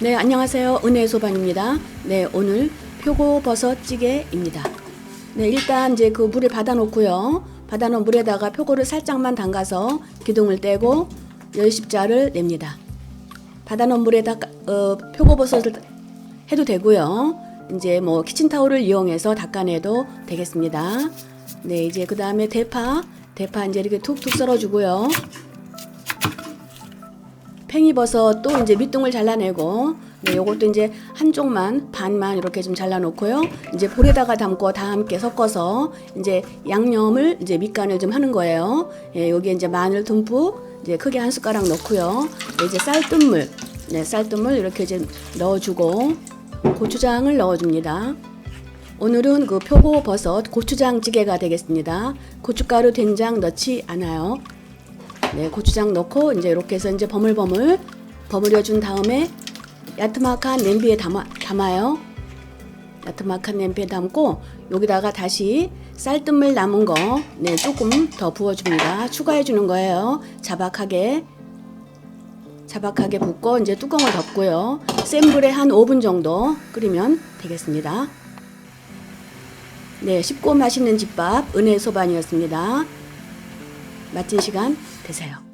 네, 안녕하세요. 은혜 소반입니다. 네, 오늘 표고 버섯 찌개입니다. 네, 일단 이제 그 물에 받아 놓고요. 받아 놓은 물에다가 표고를 살짝만 담가서 기둥을 떼고 열십자를 냅니다. 받아 놓은 물에다 어, 표고 버섯을 해도 되고요. 이제 뭐 키친타올을 이용해서 닦아내도 되겠습니다. 네, 이제 그 다음에 대파, 대파 이제 이렇게 툭툭 썰어 주고요. 팽이버섯도 이제 밑둥을 잘라내고 네, 요것도 이제 한쪽만 반만 이렇게 좀 잘라놓고요. 이제 볼에다가 담고 다 함께 섞어서 이제 양념을 이제 밑간을 좀 하는 거예요. 예, 여기에 이제 마늘 듬뿍 이제 크게 한 숟가락 넣고요. 네, 이제 쌀뜨물, 네, 쌀뜨물 이렇게 이제 넣어주고 고추장을 넣어줍니다. 오늘은 그 표고버섯 고추장찌개가 되겠습니다. 고춧가루, 된장 넣지 않아요. 네, 고추장 넣고 이제 이렇게 해서 이제 버물버물 버무려 준 다음에 야트막한 냄비에 담아, 담아요. 야트막한 냄비에 담고 여기다가 다시 쌀뜨물 남은 거 네, 조금 더 부어 줍니다. 추가해 주는 거예요. 자박하게 자박하게 붓고 이제 뚜껑을 덮고요. 센 불에 한 5분 정도 끓이면 되겠습니다. 네, 쉽고 맛있는 집밥 은혜 소반이었습니다. 맛진 시간 되세요.